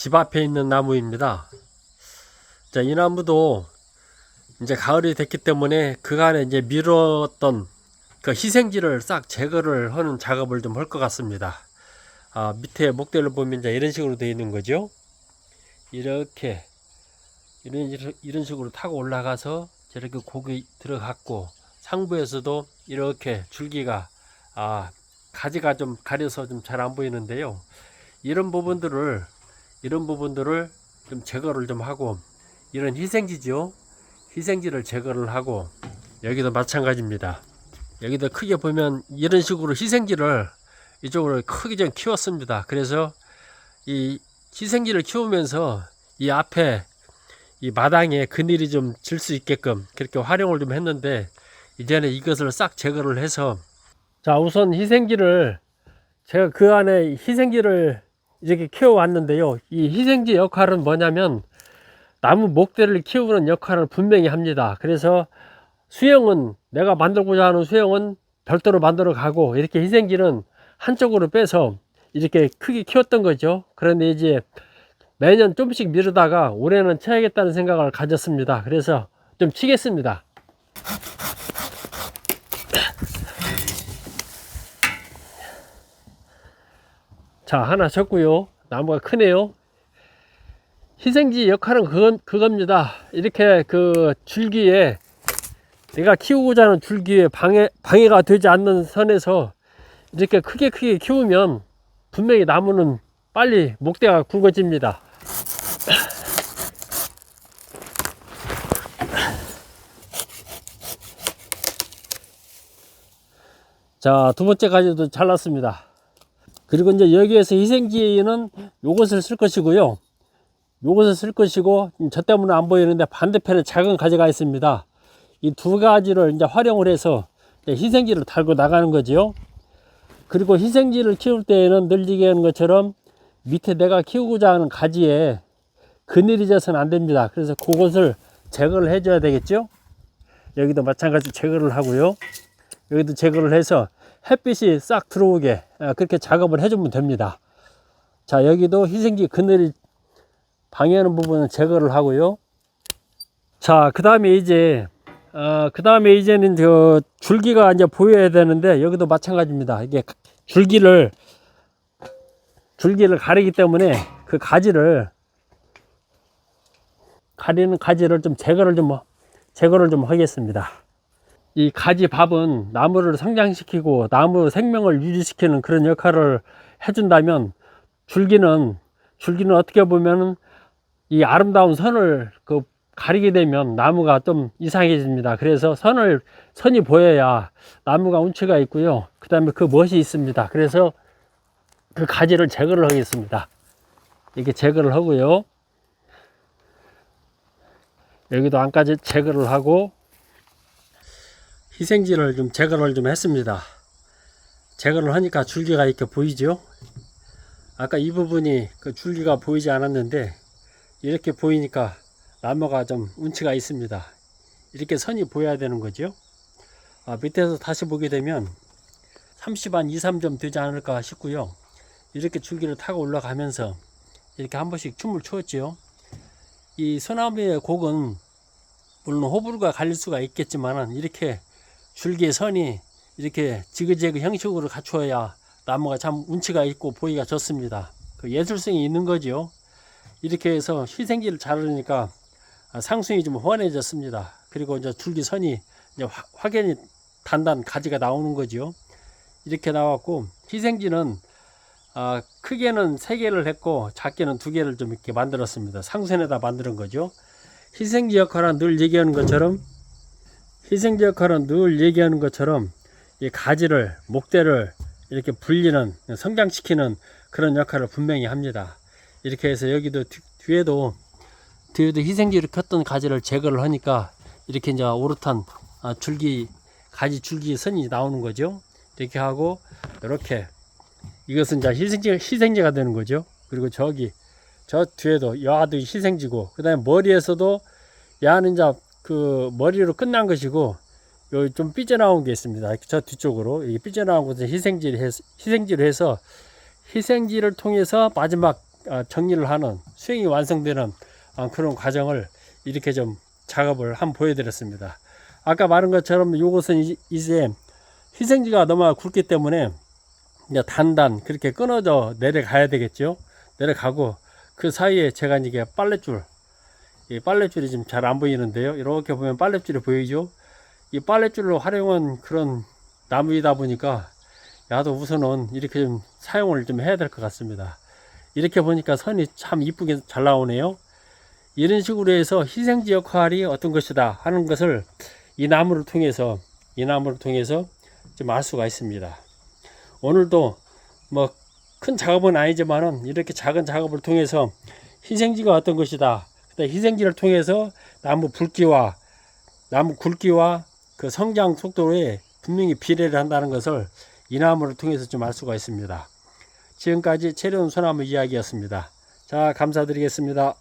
집 앞에 있는 나무입니다. 자, 이 나무도 이제 가을이 됐기 때문에 그간에 이제 미뤘던 그 희생지를 싹 제거를 하는 작업을 좀 할 것 같습니다. 아, 밑에 목대를 보면 이제 이런 식으로 되어 있는 거죠. 이렇게 이런 이런 식으로 타고 올라가서 저렇게 고기 들어갔고 상부에서도 이렇게 줄기가 아 가지가 좀 가려서 좀 잘 안 보이는데요. 이런 부분들을 이런 부분들을 좀 제거를 좀 하고 이런 희생지죠. 희생지를 제거를 하고 여기도 마찬가지입니다. 여기도 크게 보면 이런 식으로 희생지를 이쪽으로 크게 좀 키웠습니다. 그래서 이 희생지를 키우면서 이 앞에 이 마당에 그늘이 좀 질 수 있게끔 그렇게 활용을 좀 했는데 이제는 이것을 싹 제거를 해서 자 우선 희생지를 제가 그 안에 희생지를 이렇게 키워왔는데요 이 희생지 역할은 뭐냐면 나무 목대를 키우는 역할을 분명히 합니다 그래서 수영은 내가 만들고자 하는 수영은 별도로 만들어 가고 이렇게 희생지는 한쪽으로 빼서 이렇게 크게 키웠던 거죠 그런데 이제 매년 조금씩 미루다가 올해는 쳐야겠다는 생각을 가졌습니다. 그래서 좀 치겠습니다. 자, 하나 쳤고요. 나무가 크네요. 희생지 역할은 그건, 그겁니다. 이렇게 그 줄기에 내가 키우고자 하는 줄기에 방해, 방해가 되지 않는 선에서 이렇게 크게 크게 키우면 분명히 나무는 빨리 목대가 굵어집니다. 자, 두 번째 가지도 잘랐습니다. 그리고 이제 여기에서 희생지는 요것을 쓸 것이고요. 요것을 쓸 것이고, 저 때문에 안 보이는데 반대편에 작은 가지가 있습니다. 이 두 가지를 이제 활용을 해서 희생지를 달고 나가는 거지요. 그리고 희생지를 키울 때에는 늘 얘기하는 것처럼 밑에 내가 키우고자 하는 가지에 그늘이 져서는 안 됩니다. 그래서 그것을 제거를 해줘야 되겠죠. 여기도 마찬가지로 제거를 하고요. 여기도 제거를 해서 햇빛이 싹 들어오게 아, 그렇게 작업을 해주면 됩니다. 자 여기도 희생지 그늘이 방해하는 부분은 제거를 하고요. 자그 다음에 이제 어, 그 다음에 이제는 저 줄기가 이제 보여야 되는데 여기도 마찬가지입니다. 이게 줄기를 줄기를 가리기 때문에 그 가지를 가리는 가지를 좀 제거를 좀 제거를 좀 하겠습니다. 이 가지 밥은 나무를 성장시키고 나무 생명을 유지시키는 그런 역할을 해준다면 줄기는 줄기는 어떻게 보면은 이 아름다운 선을 그 가리게 되면 나무가 좀 이상해집니다. 그래서 선을 선이 보여야 나무가 운치가 있고요. 그 다음에 그 멋이 있습니다. 그래서 그 가지를 제거를 하겠습니다. 이렇게 제거를 하고요. 여기도 안까지 제거를 하고 희생지를 좀 제거를 좀 했습니다. 제거를 하니까 줄기가 이렇게 보이죠? 아까 이 부분이 그 줄기가 보이지 않았는데 이렇게 보이니까 나무가 좀 운치가 있습니다. 이렇게 선이 보여야 되는 거죠. 아, 밑에서 다시 보게 되면 30한 2, 3점 되지 않을까 싶고요. 이렇게 줄기를 타고 올라가면서 이렇게 한 번씩 춤을 추었지요. 이 소나무의 곡은 물론 호불호가 갈릴 수가 있겠지만은 이렇게 줄기의 선이 이렇게 지그재그 형식으로 갖추어야 나무가 참 운치가 있고 보기가 좋습니다. 그 예술성이 있는 거죠. 이렇게 해서 희생지를 자르니까 상승이 좀 훤해졌습니다. 그리고 이제 줄기 선이 이제 화, 확연히 단단 가지가 나오는 거죠. 이렇게 나왔고 희생지는 아, 크게는 세 개를 했고 작게는 두 개를 좀 이렇게 만들었습니다. 상선에다 만드는 거죠. 희생지 역할은 늘 얘기하는 것처럼 희생지 역할은 늘 얘기하는 것처럼 이 가지를 목대를 이렇게 불리는 성장시키는 그런 역할을 분명히 합니다. 이렇게 해서 여기도 뒤, 뒤에도 뒤에도 희생지를 켰던 가지를 제거를 하니까 이렇게 이제 오릇한 아, 줄기 가지 줄기 선이 나오는 거죠. 이렇게 하고 이렇게 이것은 이제 희생지 희생지가 되는 거죠. 그리고 저기 저 뒤에도 야도 희생지고 그다음에 머리에서도 야는 이제 그 머리로 끝난 것이고 여기 좀 삐져나온 게 있습니다. 저 뒤쪽으로 이 삐져나온 것은 희생지를 해서 희생지를 해서 희생지를 통해서 마지막 아, 정리를 하는 수행이 완성되는 아, 그런 과정을 이렇게 좀 작업을 한번 보여드렸습니다. 아까 말한 것처럼 이것은 이- 이제 희생지가 너무 굵기 때문에 이제 단단 그렇게 끊어져 내려가야 되겠죠. 내려가고 그 사이에 제가 이게 빨랫줄 이 빨랫줄이 지금 잘 안 보이는데요. 이렇게 보면 빨랫줄이 보이죠. 이 빨랫줄을 활용한 그런 나무이다 보니까 야도 우선은 이렇게 좀 사용을 좀 해야 될 것 같습니다. 이렇게 보니까 선이 참 이쁘게 잘 나오네요. 이런 식으로 해서 희생지 역할이 어떤 것이다 하는 것을 이 나무를 통해서 이 나무를 통해서 좀 알 수가 있습니다. 오늘도 뭐 큰 작업은 아니지만은 이렇게 작은 작업을 통해서 희생지가 어떤 것이다. 그다음 희생지를 통해서 나무 붉기와 나무 굵기와 그 성장 속도에 분명히 비례를 한다는 것을 이 나무를 통해서 좀 알 수가 있습니다. 지금까지 체리온 소나무 이야기였습니다. 자, 감사드리겠습니다.